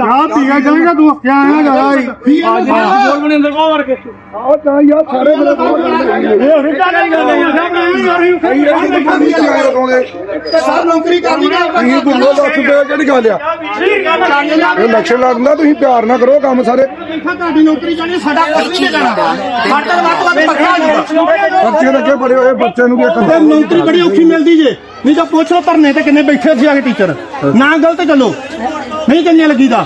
ਆ ਪੀਗਾ ਜਾਏਗਾ ਤੂੰ ਕਿਆ ਆਇਆ ਜਾ ਸਰ ਨੌਕਰੀ ਕਰਨੀ ਨਾ ਤੁਸੀਂ ਬੋਲੋ ਦੱਸ ਰੁਪਏ ਕਿਹੜੀ ਗੱਲ ਆ? ਇਹ ਲਕਸ਼ਣ ਲੱਗਦਾ ਤੁਸੀਂ ਪਿਆਰ ਨਾ ਕਰੋ ਕੰਮ ਸਾਰੇ। ਤੁਹਾਡੀ ਨੌਕਰੀ ਜਾਣੀ ਸਾਡਾ ਕੁਝ ਨਹੀਂ ਜਾਣਾ ਸਾਡਾ ਵੱਧ ਪੱਕਾ ਬੱਚੇ ਲੱਗੇ ਬੜੇ ਹੋਏ ਬੱਚੇ ਨੂੰ ਕੀ ਕਰਦੇ ਨੌਕਰੀ ਬੜੀ ਔਖੀ ਮਿਲਦੀ ਜੇ ਨਹੀਂ ਤਾਂ ਪੁੱਛ ਲਓ ਧਰਨੇ ਤੇ ਕਿੰਨੇ ਬੈਠੇ ਸੀ ਆ ਕੇ ਟੀਚਰ। ਨਾ ਗਲਤ ਚੱਲੋ। ਨਹੀਂ ਚੰਗੇ ਲੱਗੀਦਾ।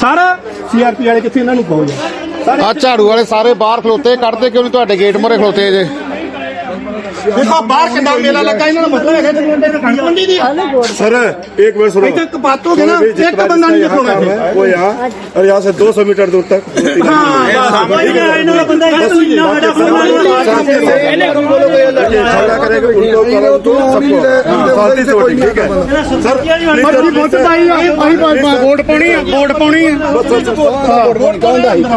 ਸਰ ਸੀਆਰਪੀ ਵਾਲੇ ਕਿੱਥੇ ਇਹਨਾਂ ਨੂੰ ਕਹੋ ਜੀ? ਆ ਝਾੜੂ ਵਾਲੇ ਸਾਰੇ ਬਾਹਰ ਖਲੋਤੇ, ਕੱਢਦੇ ਕਿਉਂ ਨਹੀਂ ਤੁਹਾਡੇ ਗੇਟ ਮੂਹਰੇ ਖਲੋਤੇ ਜੇ? ਦੇਖੋ ਬਾਹਰ ਕਿੰਨਾ ਮੇਲਾ ਲੱਗਾ ਇਹਨਾਂ ਦਾ ਮਤਲਬ ਹੈਗਾ ਕਿ ਬੰਦੇ ਕਣਕ ਮੰਡੀ ਦੀ सर एक मिनट सुनो ਇੱਥੇ ਕਪਾਤ ਹੋ ਗਏ ਨਾ ਇੱਕ ਬੰਦਾ ਨਹੀਂ ਦਿਖਾਉਣਾ ਇੱਥੇ वो यहाँ और यहाँ से 200 मीटर दूर तक ਇਹਨਾਂ ਦਾ ਬੰਦਾ ਹੈ ਤੁਸੀਂ ਨਾ झगड़ा करेगा उनको करो तो सबको शांति से वोटिंग ठीक है सर ਮਰਜ਼ੀ ਵੋਟ ਪਾਈ ਆ ਆਹੀ ਵੋਟ ਪਾਉਣੀ ਆ ਵੋਟ ਪਾਉਣੀ ਆ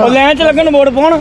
ਲੈਣ ਚ ਲੱਗਣ ਵੋਟ ਪਾਉਣ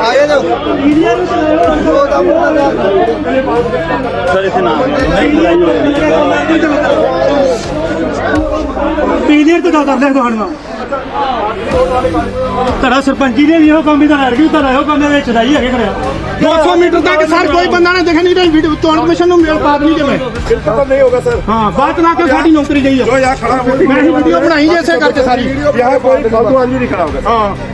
ਆਏ ਜਾਓ ਦਾ ਸਰ ਇਥੇ ਨਾਮ ਪੀਨੀਅਰ ਤੋਂ ਡਰ ਨੇ ਵੀ ਉਹ ਕੰਮ ਇਹਦਾ ਅਰਗੀ ਤਾਂ ਰਹੋ ਕੰਮ ਇਹਦੇ ਚੜਾਈ ਹੈਗੇ ਕਰਿਆ 200 ਮੀਟਰ ਤੱਕ ਸਰ ਕੋਈ ਬੰਦਾ ਨੇ ਦੇਖੇ ਨਹੀਂ ਵੀਡੀਓ ਤੋਂ ਕਮਿਸ਼ਨ ਨੂੰ ਮੇਲ ਪਾਦ ਨਹੀਂ ਜਮੇ ਬਿਲਕੁਲ ਨਹੀਂ ਹੋਗਾ ਸਰ ਹਾਂ ਬਾਤ ਨਾ ਕਿ ਸਾਡੀ ਨੌਕਰੀ ਗਈ ਹੈ ਮੈਂ ਵੀਡੀਓ ਬਣਾਈ ਜੇ ਇਸੇ ਕਰਕੇ ਸਾਰੀ ਯਾਰ ਕੋਈ ਫਾਲਤੂ ਆਦਮੀ ਨਹੀਂ ਖੜਾ ਹੋਗਾ ਹਾਂ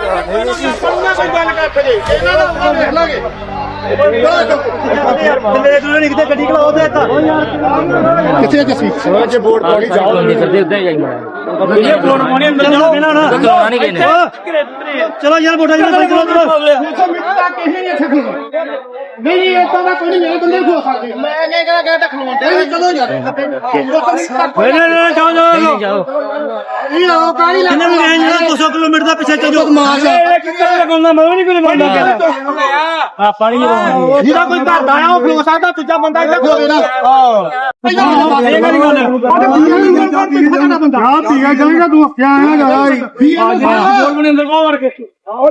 ਆਪਣੀਆਂ ਕੋਈ ਗੱਲ ਕੱਖ ਜੇ ਇਹਨਾਂ ਦਾ ਉਹਨਾਂ ਦੇਖ ਲਾਂਗੇ ਕਿੱਥੇ ਜਸੀ ਸੋਚ ਜੇ ਬੋਰਡ ਪਾਣੀ ਜਾਓ। ਨਹੀਂ ਕਰਦੇ ਉਦਾਂ ਹੀ ਜਾਈ ਮਾਰਾ ਇਹ ਬੋਰਡ ਪਾਣੀ ਅੰਦਰ ਜਾਓ। ਬਿਨਾ ਨਾ ਚਲਾਉਣਾ ਨਹੀਂ ਕਿਨੇ ਚਲੋ ਯਾਰ ਬੋਟਾ ਜੀ ਚਲੋ ਚਲੋ ਮਿੱਟਾ ਕਿਸੇ ਨਹੀਂ ਇੱਥੇ ਨਹੀਂ ਜੀ ਇਦਾਂ ਦਾ ਕੋਈ ਮੇਰੇ ਬੰਦੇ ਖੋ ਸਕਦੇ ਮੈਂ ਕਹਿ ਕਰਾ ਗਿਆ ਤਾਂ ਖਲੋਣ ਤੇ ਚਲੋ? ਯਾਰ ਨਹੀਂ ਨਹੀਂ ਜਾਓ ਜਾਓ ਇਹ ਆਓ ਕਾਲੀ ਲੱਗ 200 ਕਿਲੋਮੀਟਰ ਦਾ ਪਿੱਛੇ ਚੱਜੋ ਮਾਰ ਜਾ ਇਹ ਕਿੱਥੇ ਲਗਾਉਂਦਾ ਮੈਂ ਵੀ ਨਹੀਂ ਕੋਈ ਲਗਾਉਂਦਾ। ਆ। ਪਾਣੀ ਲਗਾਉਂਦਾ ਜਿਹਦਾ ਕੋਈ ਘਰ ਦਾ ਆ ਉਹ ਖਲੋ ਸਕਦਾ ਦੂਜਾ ਬੰਦਾ ਇੱਥੇ ਖਲੋਵੇ ਨਾ ਇਹ ਕਿਹੜੀ ਗੱਲ ਆ। ਪੀਗਾ ਜਾਏਗਾ ਤੂੰ ਕਿਆ ਆਇਆ ਜਾ ਵੋਟ ਬਣੀ ਅੰਦਰ ਕੋ। ਵਰਕੇ ਆਓ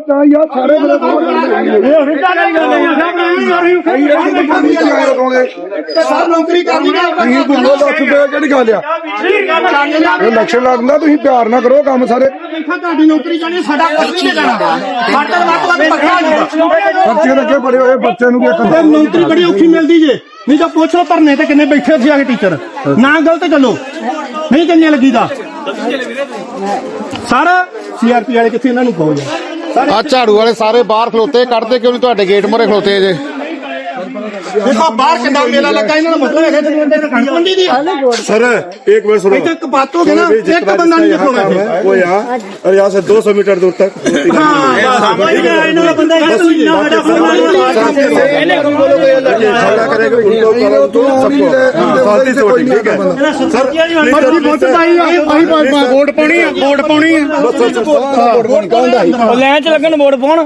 ਨੌਕਰੀ ਬੜੀ ਔਖੀ ਮਿਲਦੀ ਜੇ ਨਹੀਂ ਪੁੱਛੋ ਧਰਨੇ ਤੇ ਕਿੰਨੇ ਬੈਠੇ ਸੀ ਨਾ ਗਲਤ ਚੱਲੋ ਨਹੀਂ ਚੱਲਣੇ ਲੱਗੀਦਾ ਸਰ ਸੀਆਰਪੀ ਵਾਲੇ ਕਿੱਥੇ ਇਹਨਾਂ ਨੂੰ ਕਹੋ ਯਾਰ ਆ ਝਾੜੂ ਵਾਲੇ ਸਾਰੇ ਬਾਹਰ ਖਲੋਤੇ ਕੱਢਦੇ ਕਿਉਂ ਨਹੀਂ ਤੁਹਾਡੇ ਗੇਟ ਮੂਹਰੇ ਖਲੋਤੇ ਜੇ? ਦੇਖੋ ਬਾਹਰ ਕਿੰਨਾ ਮੇਲਾ ਲੱਗਾ ਇਹਨਾਂ ਦਾ ਮਤਲਬ ਹੈਗਾ ਕਿ ਬੰਦੇ ਕਣਕ ਮੰਡੀ ਦੀ सर एक मिनट सुनो ਇੱਥੇ ਕਪਾਤ ਹੋ ਗਏ ਨਾ जिस ਇੱਕ तरह ਬੰਦਾ ਨਹੀਂ जिसका ਦਿਖਾਉਣਾ यहाँ काम ਇੱਥੇ है, वो यहाँ और यहाँ से 200 मीटर दूर तक ਇਹਨਾਂ ਦਾ ਬੰਦਾ ਹੈ ਤੁਸੀਂ ਨਾ झगड़ा करेगा उनको करो तो सबको शांति से वोटिंग ठीक है सर ਮਰਜ਼ੀ ਵੋਟ ਪਾਈ ਆ ਆਹੀ ਵੋਟ ਪਾਉਣੀ ਆ ਵੋਟ ਪਾਉਣੀ ਆ ਲੈਣ ਚ ਲੱਗਣ ਵੋਟ ਪਾਉਣ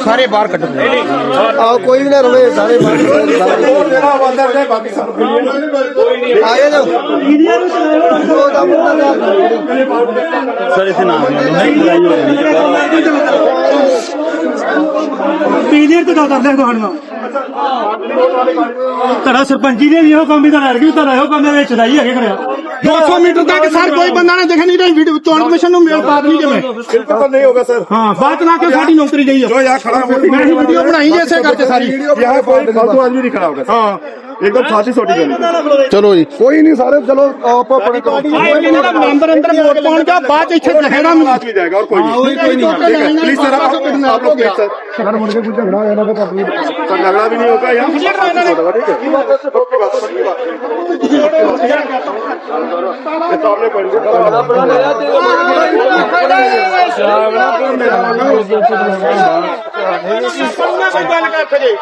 ਸਾਰੇ ਬਾਹਰ ਕੱਢੋ ਆਓ ਕੋਈ ਵੀ ਨਾ ਰਵੇ ਸਾਰੇ ਬਾਹਰ ਆ ਜਾਓ। ਸਰ ਇਸੇ ਨਾਮ ਨਹੀਂ ਲੜਾਈ ਹੋ ਰਹੀ ਪੀਨੀਅਰ ਦਾ ਕਰ ਤੁਹਾਨੂੰ ਤੁਹਾਡਾ ਸਰਪੰਚੀ ਨੇ ਵੀ ਇਹੋ ਕੰਮ ਹੀ ਤਾਂ ਰਹਿ ਗਿਆ ਤੁਹਾਡਾ ਕੰਮ ਦੇ ਵਿੱਚ ਦਾ ਹੈਗੇ ਕਰਿਆ 200 ਮੀਟਰ ਤੱਕ ਸਰ ਕੋਈ ਬੰਦਾ ਨੇ ਦੇਖ ਨਹੀਂ ਰਹੀ ਵੀਡੀਓ ਚੋਣ ਕਮਿਸ਼ਨ ਨੂੰ ਮੇਲ ਪਾ ਨਹੀਂ ਜਿਵੇਂ। ਬਿਲਕੁਲ ਨਹੀਂ ਹੋਗਾ ਸਰ ਹਾਂ ਬਾਤ ਨਾ ਕਿ ਸਾਡੀ ਨੌਕਰੀ ਗਈ ਹੈ ਜੋ ਯਾਰ ਖੜਾ ਮੈਂ ਵੀਡੀਓ ਬਣਾਈ ਜੇ ਕਰਕੇ ਸਾਰੀ। ਯਾਰ ਕੋਈ ਫਾਲਤੂ ਆਦਮੀ ਨਹੀਂ ਖੜਾ ਹੋਗਾ ਹਾਂ। एकदम फांसी सोटी गई ਚਲੋ ਜੀ कोई नहीं सारे चलो आप अपने ਇਹਨਾਂ ਦਾ ਮੈਂਬਰ ਅੰਦਰ ਵੋਟ ਪਾਉਣ ਗਿਆ ਬਾਅਦ ਚ ਇੱਥੇ ਦਿਖੇਗਾ ਮੈਨੂੰ आदमी जाएगा और कोई नहीं कोई नहीं प्लीज सर आप आप लोग प्लीज सर सर मुझे कुछ झगड़ा है ना तो सर झगड़ा भी नहीं होगा यहाँ ठीक है सामने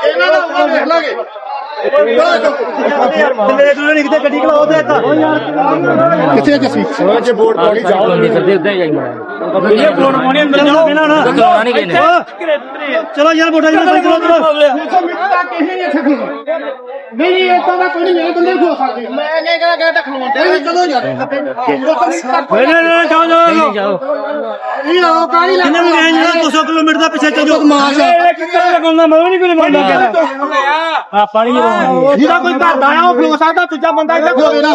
ਇਹਨਾਂ ਦਾ ਬਲੇਕ ਨੂੰ ਚਲੋ ਯਾਰ ਬੋਟਾ ਜੀ ਚਲੋ ਚਲੋ ਨਹੀਂ ਇਹ ਤਾਂ ਕੋਈ ਨਹੀਂ ਬੰਦੇ ਖੋ ਸਕਦੇ ਮੈਂ ਨਹੀਂ ਕਹਿੰਦਾ ਖਲੋਣ ਤੇ ਚਲੋ ਯਾਰ ਨਹੀਂ ਨਹੀਂ ਜਾਓ ਜਾਓ ਜਾਓ ਇਹ ਆਓ ਕਾਲੀ ਲੱਗ ਕਿੰਨੇ ਗਏ 200 ਕਿਲੋਮੀਟਰ ਦਾ ਪਿੱਛੇ ਚੱਜੋ ਮਾਰ ਇਹ ਕਿੱਥੇ ਲਗਾਉਂਦਾ ਮੈਂ ਨਹੀਂ ਕੋਈ ਲਗਾਉਂਦਾ ਆ ਪਾਣੀ ਜਿਹਦਾ ਕੋਈ ਘਰ ਦਾ ਆ ਉਹ ਖਲੋ ਸਕਦਾ ਦੂਜਾ ਬੰਦਾ ਇੱਥੇ ਖਲੋਵੇ ਨਾ